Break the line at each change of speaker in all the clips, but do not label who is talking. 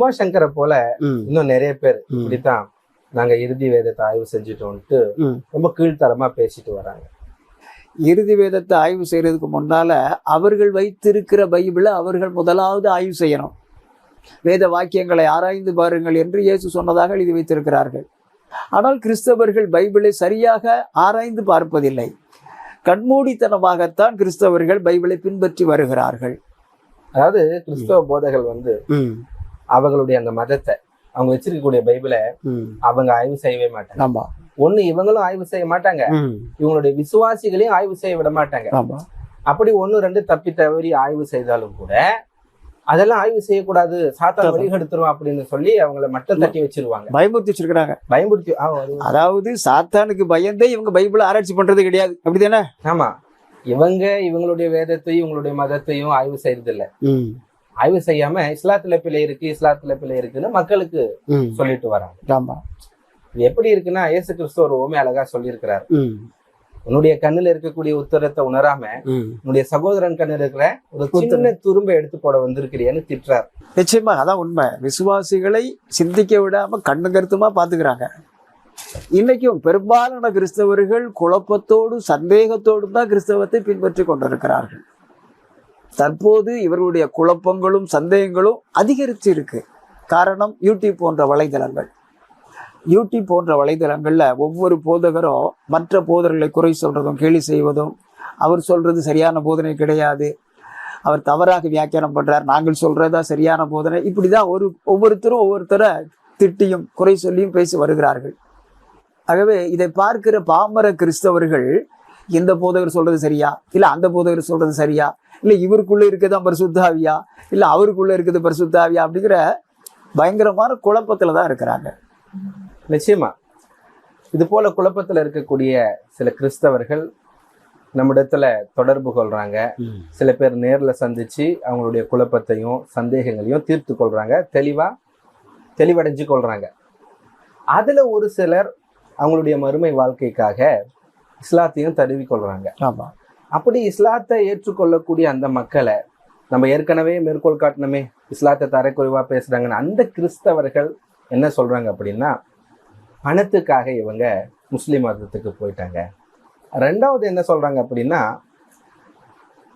உமாசங்கரை போல
ம்,
இன்னும் நிறைய பேர் இப்படித்தான் நாங்க இறுதி வேதத்தை ஆய்வு செஞ்சுட்டோம்ட்டு. ரொம்ப கீழ்த்தரமா பேசிட்டு வராங்க.
இறுதி வேதத்தை ஆய்வு செய்யறதுக்கு முன்னால அவர்கள் வைத்திருக்கிற பைபிளை அவர்கள் முதலாவது ஆய்வு செய்யணும். வேத வாக்கியங்களை ஆராய்ந்து பாருங்கள் என்று இயேசு சொன்னதாக எழுதி வைத்திருக்கிறார்கள். ஆனால் கிறிஸ்தவர்கள் பைபிளை சரியாக ஆராய்ந்து பார்ப்பதில்லை. கண்மூடித்தனமாகத்தான் கிறிஸ்தவர்கள் பைபிளை பின்பற்றி வருகிறார்கள்.
அதாவது கிறிஸ்தவ போதகர்கள் வந்து அவங்களுடைய அந்த மதத்தை அவங்க வச்சிருக்கக்கூடிய பைபிளை. அவங்க ஆய்வு செய்யவே மாட்டாங்க.
ஆமா.
ஒண்ணு இவங்களும் ஆய்வு செய்ய மாட்டாங்க. இவங்களுடைய விசுவாசிகளையும் ஆய்வு செய்ய விட மாட்டாங்க. அப்படி ஒண்ணு ரெண்டு தப்பி தவறி ஆய்வு செய்தாலும் கூட அதெல்லாம் ஆய்வு செய்யக்கூடாது. சாத்தான். வழிகெடுத்துரும் அப்படின்னு சொல்லி அவங்கள மட்டம் தட்டி வச்சிருவாங்க.
பயமுறுத்தி வச்சிருக்கிறாங்க.
பயமுறுத்தி
அதாவது சாத்தானுக்கு பயந்தே இவங்க பைபிளை ஆராய்ச்சி பண்றது கிடையாது. அப்படிதானே?
ஆமா. இவங்க இவங்களுடைய வேதத்தையும் இவங்களுடைய மதத்தையும் ஆய்வு செய்யறது இல்ல ஆய்வு செய்யாம இஸ்லாத்துல பிழை இருக்கு இஸ்லாத்துல பிழை இருக்குன்னு மக்களுக்கு. சொல்லிட்டு வராங்க.
ஆமா.
இது எப்படி இருக்குன்னா இயேசு கிறிஸ்து ஒரு ஓமே அழகா சொல்லியிருக்கிறார். உன்னுடைய கண்ணுல இருக்கக்கூடிய உத்தரத்தை உணராம. உன்னுடைய சகோதரன் கண்ணுல இருக்கிற ஒரு சின்ன துரும்பை எடுத்து போட வந்திருக்கிறியன்னு திட்டுறார்.
நிச்சயமா அதான் உண்மை. விசுவாசிகளை சிந்திக்க விடாம கண்ணு கருத்துமா பாத்துக்கிறாங்க. இன்னைக்கும் பெரும்பாலான கிறிஸ்தவர்கள் குழப்பத்தோடு சந்தேகத்தோடும் தான் கிறிஸ்தவத்தை பின்பற்றி கொண்டிருக்கிறார்கள். தற்போது இவர்களுடைய குழப்பங்களும் சந்தேகங்களும் அதிகரித்து இருக்கு காரணம் யூடியூப் போன்ற வலைதளங்கள். யூடியூப் போன்ற வலைதளங்களில் ஒவ்வொரு போதகரும் மற்ற போதகர்களை குறை சொல்றதும் கேலி செய்வதும் அவர் சொல்றது சரியான போதனை கிடையாது. அவர் தவறாக வியாக்கியானம் பண்றார் நாங்கள் சொல்றதா சரியான போதனை. இப்படிதான் ஒரு ஒவ்வொருத்தரும் ஒவ்வொருத்தரை திட்டியும் குறை சொல்லியும் பேசி வருகிறார்கள். ஆகவே இதை பார்க்கிற பாமர கிறிஸ்தவர்கள் இந்த போதகர் சொல்றது சரியா? இல்ல அந்த போதகர் சொல்றது சரியா? இல்ல இவருக்குள்ள இருக்கதான் பரிசுத்தாவியா? இல்ல அவருக்குள்ள இருக்குது பரிசுத்தாவியா அப்படிங்கிற பயங்கரமான குழப்பத்துல தான் இருக்கிறாங்க.
நிச்சயமா. இது போல குழப்பத்துல இருக்கக்கூடிய சில கிறிஸ்தவர்கள் நம்மிடத்துல தொடர்பு கொள்றாங்க. சில பேர் நேர்ல சந்திச்சு அவங்களுடைய குழப்பத்தையும் சந்தேகங்களையும் தீர்த்து கொள்றாங்க. தெளிவா தெளிவடைஞ்சு கொள்றாங்க. அதுல ஒரு சிலர் அவங்களுடைய மறுமை வாழ்க்கைக்காக இஸ்லாத்தையும் தழுவி கொள்றாங்க
ஆமா.
அப்படி இஸ்லாத்தை ஏற்றுக்கொள்ளக்கூடிய அந்த மக்களை நம்ம ஏற்கனவே மேற்கோள் காட்டினமே இஸ்லாத்தை தரக்குறைவா பேசுறாங்கன்னு அந்த கிறிஸ்தவர்கள் என்ன சொல்றாங்க அப்படின்னா பணத்துக்காக இவங்க முஸ்லிம் மதத்துக்கு போயிட்டாங்க. ரெண்டாவது என்ன சொல்றாங்க அப்படின்னா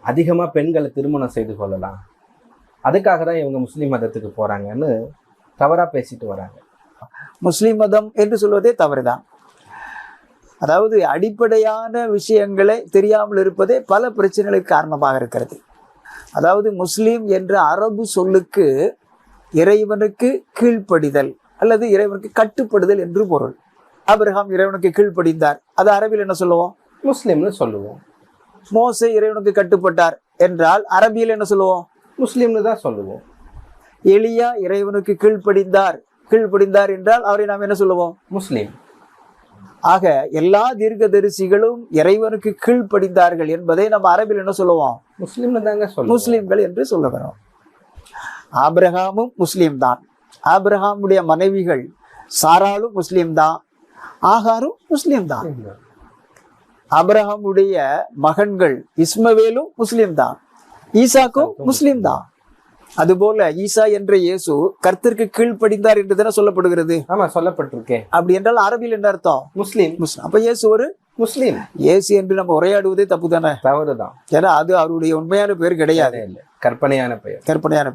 அதிகமா பெண்களை திருமணம் செய்து கொள்ளலாம். அதுக்காக தான் இவங்க முஸ்லிம் மதத்துக்கு போறாங்கன்னு தவறா பேசிட்டு வராங்க.
முஸ்லிம் மதம் என்று சொல்வதே தவறுதான். அதாவது அடிப்படையான விஷயங்களை தெரியாமல் இருப்பதே பல பிரச்சனைகளுக்கு காரணமாக இருக்கிறது. அதாவது முஸ்லிம் என்ற அரபு சொல்லுக்கு இறைவனுக்கு கீழ்ப்படிதல் அல்லது இறைவனுக்கு கட்டுப்படுதல் என்று பொருள். ஆபிரகாம் இறைவனுக்கு கீழ்ப்படிந்தார். அது அரபில் என்ன சொல்லுவோம்?
முஸ்லிம்னு சொல்லுவோம்.
மோசே இறைவனுக்கு கட்டுப்பட்டார் என்றால் அரபியில் என்ன சொல்லுவோம்?
முஸ்லிம்னு தான் சொல்லுவோம்.
எலியா இறைவனுக்கு கீழ்ப்படிந்தார். கீழ்ப்படிந்தார் என்றால் அவரை நாம் என்ன சொல்லுவோம்?
முஸ்லிம்.
ஆக எல்லா தீர்க்கதரிசிகளும் இறைவனுக்கு கீழ்ப்படிந்தார்கள் என்பதை நம்ம அரபில் என்ன சொல்லுவோம்?
முஸ்லிம்னு தாங்க
முஸ்லிம்கள் என்று சொல்லுகிறோம். ஆபிரகாமும் முஸ்லீம் தான் ஆபிரகாமுடைய மனைவிகள் சாராலும் முஸ்லீம் தான் ஆகாரும் முஸ்லீம் தான் ஆபிரகாமுடைய மகன்கள் இஸ்மவேலும் முஸ்லீம் தான் ஈசாக்கும் முஸ்லீம் தான் அதுபோல ஈசா என்ற இயேசு கர்த்தருக்கு கீழ்ப்படிந்தார் என்று தானே சொல்லப்படுகிறது?
ஆமா சொல்லப்பட்டிருக்கேன்
அப்படி என்றால் அரபியில் என்ன அர்த்தம்?
முஸ்லிம்.
முஸ்லிம். அப்ப இயேசு ஒரு
முஸ்லிம்.
இயேசு என்று நம்ம உரையாடுவதே தப்பு தானே?
தவறுதான்.
ஏன்னா அது அவருடைய உண்மையான பேர் கிடையாது.
இல்ல. கற்பனையான பெயர்.
கற்பனையான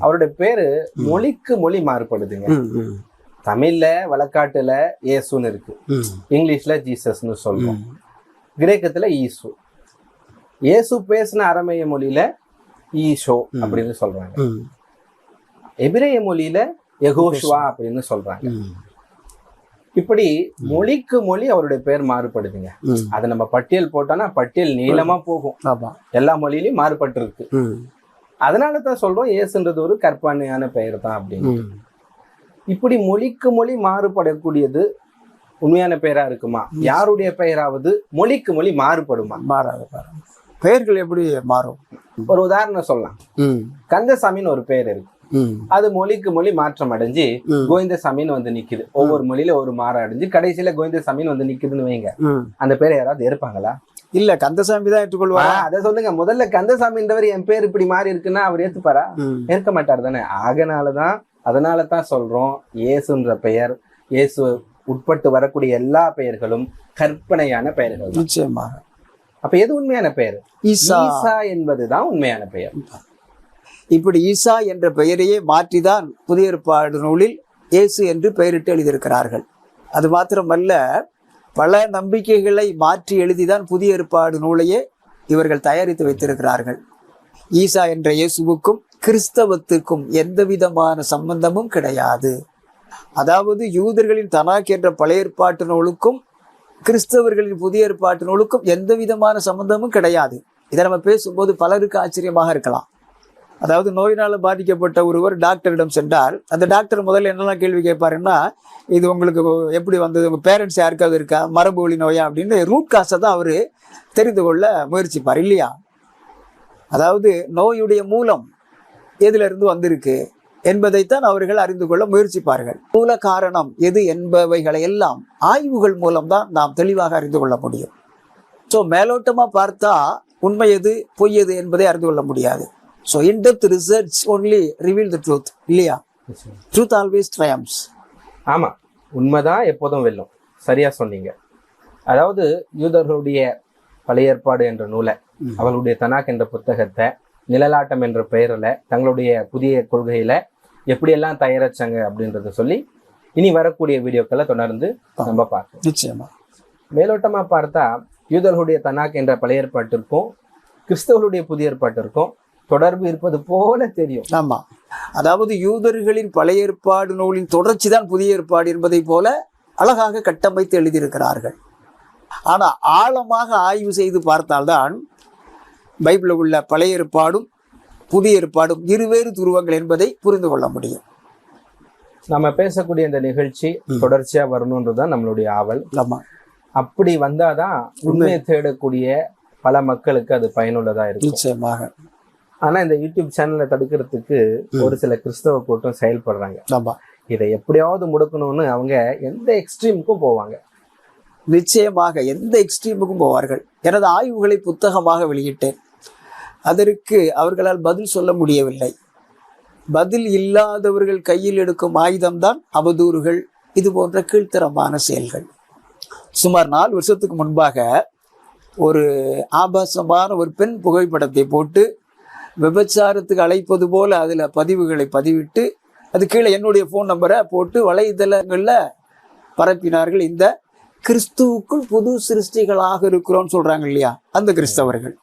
அவருடைய பேரு மொழிக்கு மொழி மாறுபடுதுங்க. தமிழ்ல வழக்காட்டுல இயேசுன்னு இருக்கு. இங்கிலீஷ்ல ஜீசஸ்னு சொல்லுவோம் கிரேக்கத்துல ஈசு. இயேசு பேசின அரமேய மொழியில ஈஷோ அப்படின்னு சொல்றாங்க. எபிரேய மொழியில யெகோஷுவா அப்படின்னு சொல்றாங்க. இப்படி மொழிக்கு மொழி அவருடைய பேர் மாறுபடுதுங்க. அதை நம்ம பட்டியல் போட்டோம்னா பட்டியல் நீளமா போகும். எல்லா மொழியிலயும் மாறுபட்டு இருக்கு அதனால தான் சொல்றோம் இயேசுன்றது ஒரு கற்பனையான பெயர் தான் அப்படின்னு இப்படி மொழிக்கு மொழி மாறுபடக்கூடியது உண்மையான பெயரா இருக்குமா? யாருடைய பெயராவது மொழிக்கு மொழி மாறுபடுமா?
மாறாது. பெயர்கள் எப்படி மாறும்?
ஒரு உதாரணம் சொல்லலாம். கந்தசாமின்னு ஒரு பெயர் இருக்கு. அது மொழிக்கு மொழி மாற்றம் அடைஞ்சு கோவிந்தசாமின்னு வந்து நிக்குது. ஒவ்வொரு மொழியில ஒரு மாறம் அடைஞ்சு கடைசியில கோவிந்தசாமின்னு வந்து நிக்குதுன்னு வைங்க. அந்த பேரை யாராவது ஏற்பாங்களா?
இல்ல கந்தசாமி தான் ஏற்றுக்கொள்வாரா?
அதை சொல்லுங்க. முதல்ல கந்தசாமின்றவர் என் பேர் இப்படி மாறி இருக்குன்னா அவர் ஏத்துப்பாரா? ஏற்க மாட்டார் தானே. ஆகனாலதான் அதனால தான் சொல்றோம் இயேசுன்ற பெயர் இயேசு உட்பட்டு வரக்கூடிய எல்லா பெயர்களும் கற்பனையான பெயர்கள்.
நிச்சயமாக.
அப்ப எது உண்மையான பெயர்?
ஈசா.
ஈசா என்பதுதான் உண்மையான பெயர்.
இப்படி ஈசா என்ற பெயரையே மாற்றிதான் புதிய ஏற்பாடு நூலில் இயேசு என்று பெயரிட்டு எழுதியிருக்கிறார்கள். அது மாத்திரமல்ல பல நம்பிக்கைகளை மாற்றி எழுதிதான் புதிய ஏற்பாடு நூலையே இவர்கள் தயாரித்து வைத்திருக்கிறார்கள். ஈசா என்ற இயேசுவுக்கும் கிறிஸ்தவத்துக்கும் எந்த விதமான சம்பந்தமும் கிடையாது. அதாவது யூதர்களின் தனாக் என்ற பழைய ஏற்பாட்டு நூலுக்கும் கிறிஸ்தவர்களின் புதிய ஏற்பாட்டு நூலுக்கும் எந்த விதமான சம்பந்தமும் கிடையாது. இதை நம்ம பேசும்போது பலருக்கு ஆச்சரியமாக இருக்கலாம். அதாவது நோயினால் பாதிக்கப்பட்ட ஒருவர் டாக்டரிடம் சென்றார். அந்த டாக்டர் முதல்ல என்னெல்லாம் கேள்வி கேட்பாருன்னா இது உங்களுக்கு எப்படி வந்தது? உங்கள் பேரண்ட்ஸ் யாருக்காவது இருக்கா? மரபு வழி நோயா? அப்படின்னு ரூட் காசை தான் அவரு தெரிந்து கொள்ள முயற்சிப்பார் இல்லையா? அதாவது நோயுடைய மூலம் எதிலிருந்து வந்திருக்கு? என்பதைத்தான் அவர்கள் அறிந்து கொள்ள முயற்சிப்பார்கள். மூல காரணம் எது என்பவைகளை எல்லாம் ஆய்வுகள் மூலம்தான் நாம் தெளிவாக அறிந்து கொள்ள முடியும். ஸோ மேலோட்டமா பார்த்தா உண்மை எது பொய் எது என்பதை அறிந்து கொள்ள முடியாது. So in depth research only reveal the truth இல்லையா? ட்ரூத் ஆல்வேஸ் ட்ரையம்ஸ்
ஆமா உண்மைதான் எப்போதும் வெல்லும். சரியா சொன்னீங்க. அதாவது யூதர்களுடைய பழைய ஏற்பாடு என்ற நூலை. அவர்களுடைய தனாக் என்ற புத்தகத்தை நிழலாட்டம் என்ற பெயரில் தங்களுடைய புதிய கொள்கையில எப்படியெல்லாம் தயாரிச்சாங்க அப்படின்றத சொல்லி இனி வரக்கூடிய வீடியோக்களை தொடர்ந்து நம்ம பார்ப்போம்.
நிச்சயமா.
மேலோட்டமா பார்த்தா யூதர்களுடைய தனாக் என்ற பழைய ஏற்பாட்டிற்கும் கிறிஸ்தவர்களுடைய புதிய ஏற்பாட்டிற்கும் தொடர்பு இருப்பது போல தெரியும்.
ஆமா. அதாவது யூதர்களின் பழைய ஏற்பாடு நூலின் தொடர்ச்சி தான் புதிய ஏற்பாடு என்பதை போல அழகாக கட்டமைத்து எழுதியிருக்கிறார்கள். ஆனா ஆழமாக ஆய்வு செய்து பார்த்தால்தான் பைபிளில் உள்ள பழைய ஏற்பாடும் புதிய ஏற்பாடும் இருவேறு துருவங்கள் என்பதை புரிந்து கொள்ள முடியும்.
நம்ம பேசக்கூடிய இந்த நிகழ்ச்சி தொடர்ச்சியா வரணுன்றதுதான் நம்மளுடைய ஆவல்.
ஆமா.
அப்படி வந்தாதான் உண்மையை தேடக்கூடிய பல மக்களுக்கு அது பயனுள்ளதா இருக்கும்.
நிச்சயமாக.
ஆனா இந்த யூடியூப் சேனலை தடுக்கிறதுக்கு ஒரு சில கிறிஸ்தவ கூட்டம் செயல்படுறாங்க.
ஆமா.
இதை எப்படியாவது முடக்கணும்னு அவங்க எந்த எக்ஸ்ட்ரீமுக்கும் போவாங்க.
நிச்சயமாக எந்த எக்ஸ்ட்ரீமுக்கும் போவார்கள். எனது ஆய்வுகளை புத்தகமாக வெளியிட்டேன். அதற்கு அவர்களால் பதில் சொல்ல முடியவில்லை. பதில் இல்லாதவர்கள் கையில் எடுக்கும் ஆயுதம்தான் அவதூறுகள். இது போன்ற கீழ்த்தரமான செயல்கள். சுமார் நாலு வருஷத்துக்கு முன்பாக ஒரு ஆபாசமான ஒரு பெண் புகைப்படத்தை போட்டு விபச்சாரத்துக்கு அழைப்பது போல அதில் பதிவுகளை பதிவிட்டு அது கீழே என்னுடைய ஃபோன் நம்பரை போட்டு வலைதளங்களில் பரப்பினார்கள். இந்த கிறிஸ்துவுக்குள் புது சிருஷ்டிகளாக இருக்கிறோம்னு சொல்கிறாங்க இல்லையா? அந்த கிறிஸ்தவர்கள்.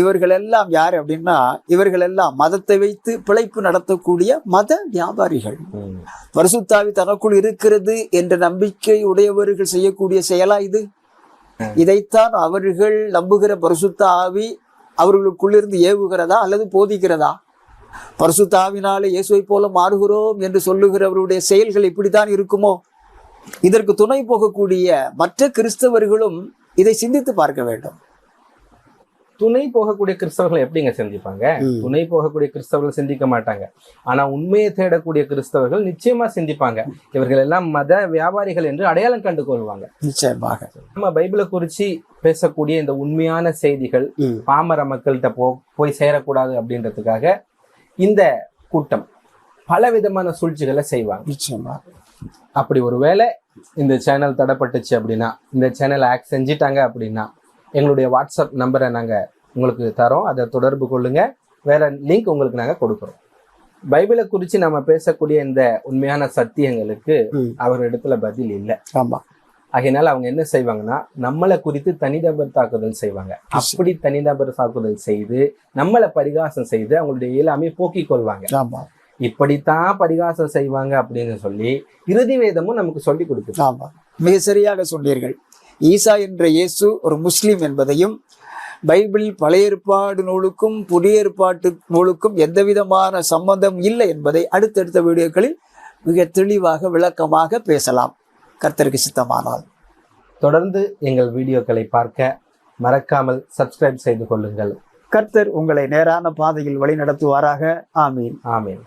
இவர்கள் எல்லாம் யார் அப்படின்னா இவர்கள் எல்லாம் மதத்தை வைத்து பிழைப்பு நடத்தக்கூடிய மத வியாபாரிகள். பரிசுத்தாவி தனக்குள் இருக்கிறது என்ற நம்பிக்கை உடையவர்கள் செய்யக்கூடிய செயலா இது? இதைத்தான் அவர்கள் நம்புகிற பரிசுத்த ஆவி அவர்களுக்குள்ளிருந்து ஏவுகிறதா அல்லது போதிக்கிறதா? பரிசுத்த ஆவினாலே இயேசுவை போல மாறுகிறோம் என்று சொல்லுகிறவருடைய செயல்கள் இப்படித்தான் இருக்குமோ? இதற்கு துணை போகக்கூடிய மற்ற கிறிஸ்தவர்களும் இதை சிந்தித்து பார்க்க வேண்டும்.
துணை போகக்கூடிய கிறிஸ்தவர்கள் எப்படிங்க சிந்திப்பாங்க? துணை போகக்கூடிய கிறிஸ்தவர்கள் சிந்திக்க மாட்டாங்க. ஆனா உண்மையை தேடக்கூடிய கிறிஸ்தவர்கள் நிச்சயமா சிந்திப்பாங்க. இவர்கள் எல்லாம் மத வியாபாரிகள் என்று அடையாளம் கண்டு கொள்வாங்க.
நிச்சயமாக.
நம்ம பைபிளை குறிச்சு பேசக்கூடிய இந்த உண்மையான செய்திகள். பாமர மக்கள்கிட்ட போ போய் சேரக்கூடாது அப்படின்றதுக்காக இந்த கூட்டம் பல விதமான சூழ்ச்சிகளை செய்வாங்க.
நிச்சயமாக
அப்படி ஒருவேளை இந்த சேனல் தடைப்பட்டுச்சு அப்படின்னா இந்த சேனல் ஆக்ட் செஞ்சிட்டாங்க அப்படின்னா எங்களுடைய வாட்ஸ்அப் நம்பரை நாங்கள் உங்களுக்கு தரோம். அதை தொடர்பு கொள்ளுங்க. வேற லிங்க் உங்களுக்கு நாங்கள் கொடுக்குறோம். பைபிளை குறித்து நம்ம பேசக்கூடிய இந்த உண்மையான சத்தியங்களுக்கு
ம்.
அவர் இடத்துல பதில் இல்லை.
ஆமா.
ஆகையினால அவங்க என்ன செய்வாங்கன்னா நம்மளை குறித்து தனிநபர் தாக்குதல் செய்வாங்க. அப்படி தனிநபர் தாக்குதல் செய்து நம்மளை பரிகாசம் செய்து அவங்களுடைய இயலாமை போக்கிக் கொள்வாங்க.
ஆமா.
இப்படித்தான் பரிகாசம் செய்வாங்க அப்படின்னு சொல்லி இறுதி வேதமும் நமக்கு சொல்லி கொடுக்குது.
ஆமா. மிக சரியாக சொன்னீர்கள். ஈசா என்ற இயேசு ஒரு முஸ்லிம் என்பதையும் பைபிள் பழைய ஏற்பாடு நூலுக்கும் புதிய ஏற்பாட்டு நூலுக்கும் எந்த விதமான சம்பந்தம் இல்லை என்பதை அடுத்தடுத்த வீடியோக்களில் மிக தெளிவாக விளக்கமாக பேசலாம். கர்த்தருக்கு சித்தமானால்.
தொடர்ந்து எங்கள் வீடியோக்களை பார்க்க மறக்காமல் சப்ஸ்கிரைப் செய்து கொள்ளுங்கள்.
கர்த்தர் உங்களை நேரான பாதையில் வழி நடத்துவாராக ஆமீன்.
ஆமீன்.